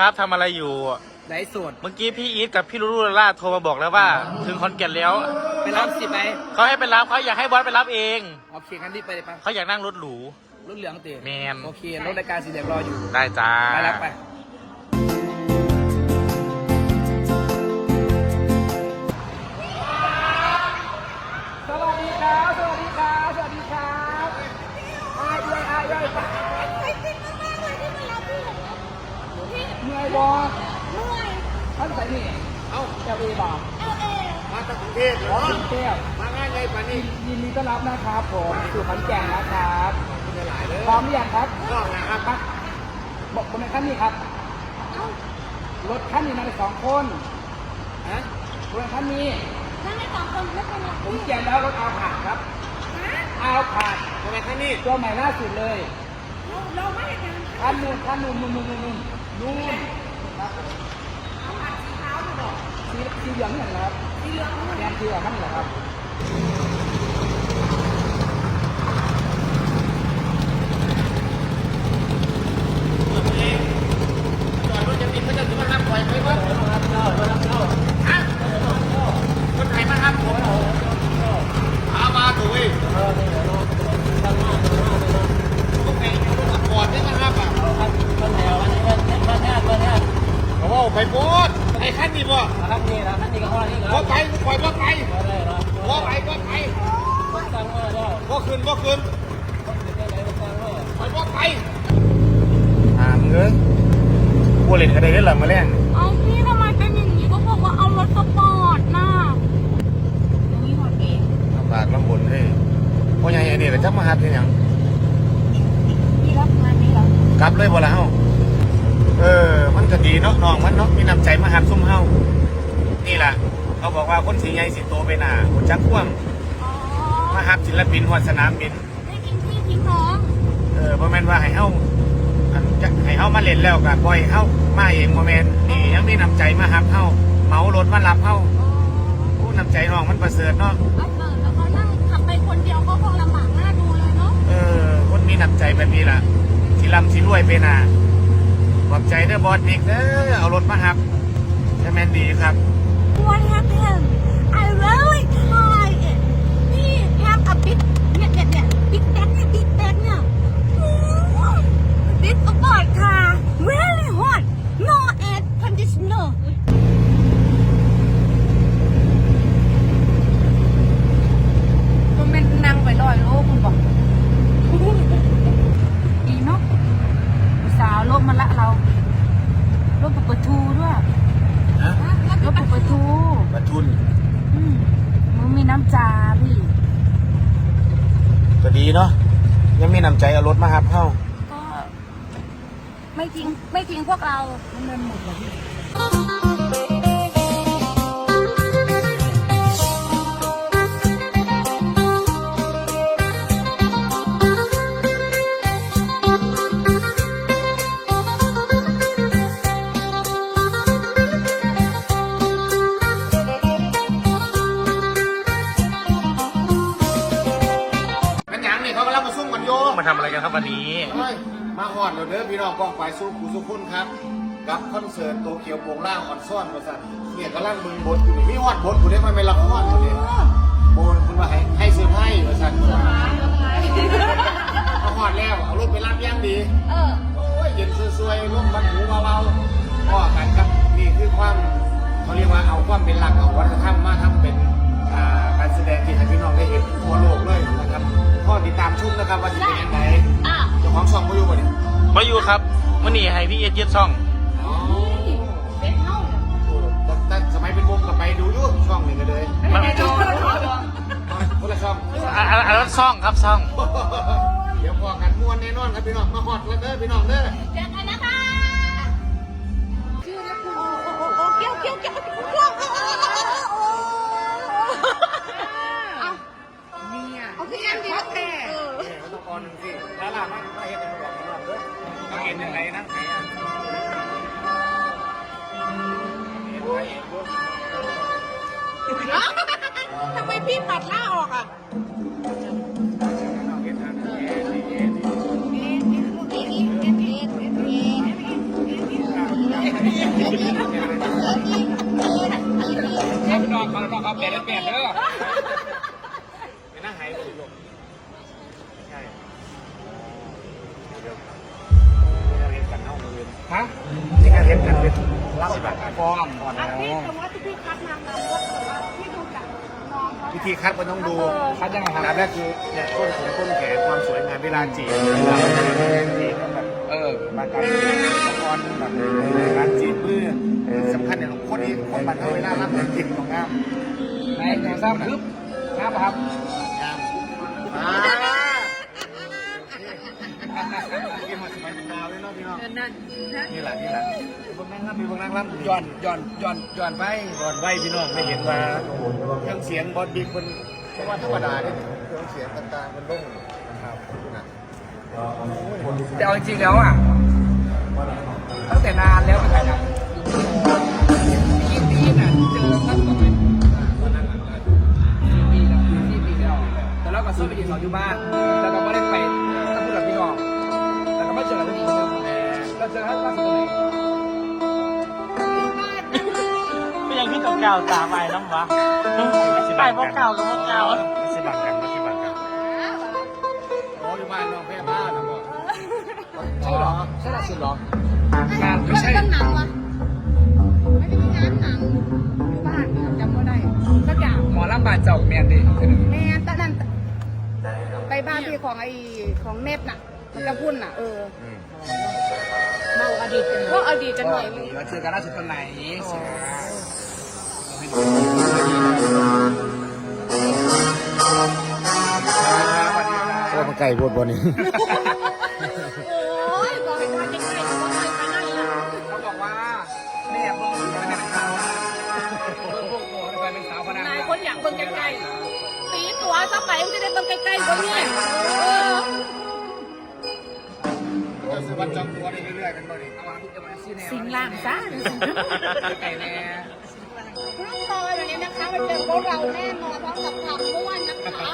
ครับทำอะไรอยู่ ไลฟ์สดเมื่อกี้พี่อีทกับพี่ลูลูลาล่าโทรมาบอกแล้วว่า ถึงคอนแก่นแล้วไปรับสิไปเขาให้ไปรับเขาอยากให้บอสไปรับเองโอเคงั้นรีบไปเลยปะเขาอยากนั่งรถหรู รถเหลืองเตะแมน โอเครถรายการสีเหลืองรออยู่ได้จ้า ไปรับไป บอเมื่อยท่านใส่นี่เอ้าเจ้าเอบอมาจากกรุงเทพเหรอกรุงเทพมาง่ายไงปานี่ยินดีต้อนรับนะครับผมสู่ขอนแก่นนะครับคุณหลายเลยพร้อมหรือยังครับก็นะครับปะบอกบนในขั้นนี้ครับรถขั้นนี้มาได้สองคนฮะบนในขั้นนี้ขั้นในสองคนไม่เป็นไรผมแจกแล้วรถเอาผ่านครับเอาผ่านทำไมท่านนี่ตัวใหม่ล่าสุดเลยขั้นนู้นขั้นนู้นนู่นนู่นนู่นนู่นนู่น ครับสีสีเหลืองนี่เหรอครับสีเหลืองแดงสีเหลืองขั้นนี้เหรอครับ จอดรถจะติดเขาจะถึงมาห้ามปล่อยไปวะฮะคนไหนมาห้ามผมเอามาถูกเว้ยพวกไหนอยู่รถก่อนได้มาห้ามอะโอ้โหไปโพดไอ้ขั้นนี้บ่ ครับนี่นะขั้นนี้ก็ข้อนี้ บ่ไปปล่อยบ่ไปบ่ไปบ่ไป ตั้งมาแล้ว บ่ ขึ้นบ่ขึ้นปล่อยบ่ไปถามเงยกูเล่นกันได้ด้วยเหรอมาแรงเอาพี่ทำไมเป็นอย่างนี้ก็บอกว่าเอารถสปอร์ตน่ะอย่างนี้หมดเองลำบากลำบนเลยพ่อใหญ่ไอ้นี่แต่จักมาหัดเป็นหยังพี่รับงานนี้เหรอกลับเลยบ่ละเฮาเออ มันก็ดีเนาะน้องมันเนาะมีน้ำใจมาหัดซุ่มเฮานี่แหละเขาบอกว่าคนสีใหญ่สิโตไปหนาคนจักพ่วงอ๋อ มาหัดศิลปินหัวสนามบิน ไม่ทิ้งพี่ทิ้งน้องเออบ่แม่นว่าให้เฮาอันจะให้เฮามาเล่นแล้วก็ปล่อยเฮามาเองบ่แม่นนี่ยังมีน้ำใจมารับเฮาเหมารถมารับเฮาอ๋อโอ้น้ำใจน้องมันประเสริฐเนาะเอาเปิดแล้วเขานั่งขับไปคนเดียวก็คงลำบากน่าดูเลยเนาะเออคนมีน้ำใจแบบนี้ล่ะสิร่ำสิรวยไปหน่ะขอบใจเด้อบอสบิ๊กเด้อเอารถมารับจะแม่นดีครับ What happened I really tired พี่ have a big เนี่ยเนี่ยเนี่ย big bag เนี่ย big bag เนี่ย Big sport car very hot no air conditioner มันเป็นนั่งไปลอยโลกคุณบอกอีเนาะอุตสาวโลกมาละเราโลกเปิดทูด้วย ฮะ โลกเปิดทู บรรทุน อืมมึงมีน้ำจาพี่ ก็ดีเนาะยัง มีน้ำใจเอารถมารับเฮาก็ ไม่ทิ้งไม่ทิ้งพวกเรา เงินหมดเลย ครับวันนี้มาหอดเดี๋ยวเด้อพี่น้องกองฝ่ายสู้ผู้สุขุนครับ กับคอนเสิร์ตโตเกียวโปงล่างอ่อนซ่อนมาสั่นเนี่ยกำลังมึงบทอยู่นี่มีฮอดบทกูได้มไม่ละครอยู่นี่โบนคุณว่าให้ให้เซอร์ไพรส์มาสั่นมาหอดแล้วเอารถไปรับย่างดีเออโอ้ยเย็นสวยๆลมมันหูเบาๆก็กันครับนี่คือความเขาเรียกว่าเอาความเป็นหลักเอาวัฒนธรรมมาทำเป็นการแสดงที่ให้พี่น้องได้เห็นทั่วโลกเลยนะครับข้อติดตามชุมนะครับว่าจะเป็นยังไง ของช่องมาอยู่บ่เนี่ยมาอยู่ครับมื่อนี้ให้พี่เอสยึดช่อง อ๋อเป็นเท่าแต่แต่สมัยเป็นวงก็ไปดูอยู่ช่องหนึ่งกันเลยมันคนละช่อง อะอะอันนั้นช่องครับช่อง เดี๋ยวพอกันม้วนแน่นอนครับพี่น้อง มาฮอดแล้วเด้อพี่น้องเด้อ เจอกันนะคะชื่อนะคุณโอ้โอ้โอ้เกี้ยวเกี้ยวเกี้ยวเกี้ยวเอาเนี่ยเอาพี่แอมดีแท้เนี่ยมันต้อง ก่อนหนึ่งสิแล้วล่ะมันมาเห็นในหลวงพี่น้องเด้อต้องเห็นยังไงนะเห็นไว้เห็นด้วยทำไมพี่ปัดหน้าออกอะเห็นทางนี้เห็นนี่เห็นนี่เอ็นเอ็นเอ็นเอ็นเอ็นเอ็นเอ็นนอนเขานอนเขาเปลี่ยนเปลี่ยนเด้อเป็นหน้าหายไปลูก ฮะที่การเห็นกันเป็นเล่าแบบฟอร์มก่อนอะพี่สมมติว่าที่พี่คัดนางงามก็ถือว่าพี่ดูจากน้องเขาวิธีคัดมันต้องดูคัดยังไงคอันดัรับบแรกคือเนี่ยก้นขนก้นแขนความสวยงามเวลาจีบเวลาจีบแบบเออมาการละครแบบการจีบมือสำคัญเนี่ยคนนี้คนบันเทิงเวลารับเงินจิตของงามไหนแข่งซ้ำคึบครับครับงาม อ่าพี่มาสมัยดาวเลยเนาะพี่น้องนั่นนี่แหละนี่แหละพวกนั่งรับมีพวกนั่งรับย่อนย่อนย่อนย่อนไปย่อนไปพี่น้องไม่เห็นว่าเครื่องเสียงบอลบิ๊กคนเพราะว่าธรรมดาเนี่ยเครื่องเสียงต่างๆมันล่งนะครับนะแต่เอาจริงๆแล้วอะตั้งแต่นานแล้วเหมือนกันนะ กันล่าสุดตรงไหนก็ยังขึ้นเก่าๆตามไปน้ำวะไปพวกเก่ากับพวกเก่าไม่ใช่บังกันไม่ใช่บังกันโอ้ยบ้านน้องแพ่บ้านนะบอกใช่หรอใช่ล่าสุดหรองานไม่ใช่เรื่องหนังวะไม่ได้มีงานหนังอยู่บ้านจำไม่ได้สักอย่างหมอลำบาดเจ้าเมียนดิแม่ตอนนั้นไปบ้านพี่ของไอ้ของเน็ตน่ะมันจะพุ่นน่ะเออ เมาอดีตกันพวกอดีตกันหน่อยนึงเราเจอกันล่าสุดตอนไหนสิโอ้มันไก่บดบนนี่โอ้ยบอกให้ว่าจะใกล้ตัวใกล้ไปนั่นล่ะเขาบอกว่าแม่พวกมันเป็นสาวพวกพวกพวกเป็นสาวพนันนายคนอยากเบิ่งใกล้ๆตีตัวซะไปมันจะได้เบิ่งใกล้ๆคนนี้ สิงที่างที่สิงล่างซะไก่แม่ร่รวยวันนี้นะคะมาเจอพวกเราแน่นอนพร้อมกับคำม่วนนะคะ